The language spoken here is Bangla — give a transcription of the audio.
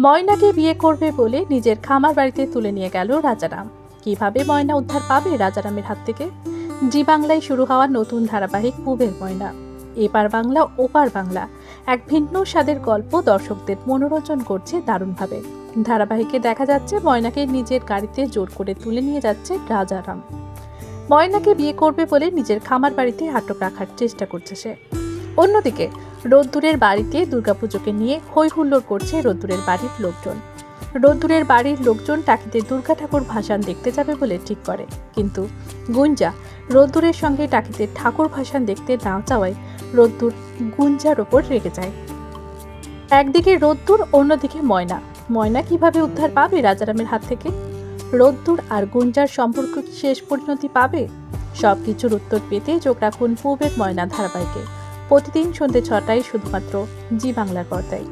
ময়নাকে বিয়ে করবে বলে নিজের খামার বাড়িতে তুলে নিয়ে গেল রাজারাম। কীভাবে ময়না উদ্ধার পাবে রাজারামের হাত থেকে? জি বাংলায় শুরু হওয়া নতুন ধারাবাহিক পুবের ময়না। এপার বাংলা, ওপার বাংলা। এক ভিন্ন স্বাদের গল্প দর্শকদের মনোরঞ্জন করছে দারুণভাবে। ধারাবাহিকে দেখা যাচ্ছে ময়নাকে নিজের গাড়িতে জোর করে তুলে নিয়ে যাচ্ছে রাজারাম। ময়নাকে বিয়ে করবে বলে নিজের খামার বাড়িতে আটক রাখার চেষ্টা করছে সে। অন্যদিকে রোদ্দুরের বাড়িতে দুর্গাপুজোকে নিয়ে হই হুল্লোড় করছে রোদ্দুরের বাড়ির লোকজন। রোদ্দুরের বাড়ির লোকজন টাকিতে দুর্গা ঠাকুর ভাসান দেখতে যাবে বলে ঠিক করে। কিন্তু গুঞ্জা, রোদ্দুরের সঙ্গে টাকিতে ঠাকুর ভাসান দেখতে না যাওয়ায় রোদ্দুর গুঞ্জার ওপর রেগে যায়। একদিকে রোদ্দুর, অন্যদিকে ময়না। ময়না কীভাবে উদ্ধার পাবে রাজারামের হাত থেকে? রোদ্দুর আর গুঞ্জার সম্পর্ক শেষ পরিণতি পাবে? সব কিছুর উত্তর পেতে চোখ রাখুন পূবের ময়না ধারাবাহিকে। প্রতিদিন সন্ধ্যে ছটায় শুধুমাত্র জি বাংলার পর্দায়।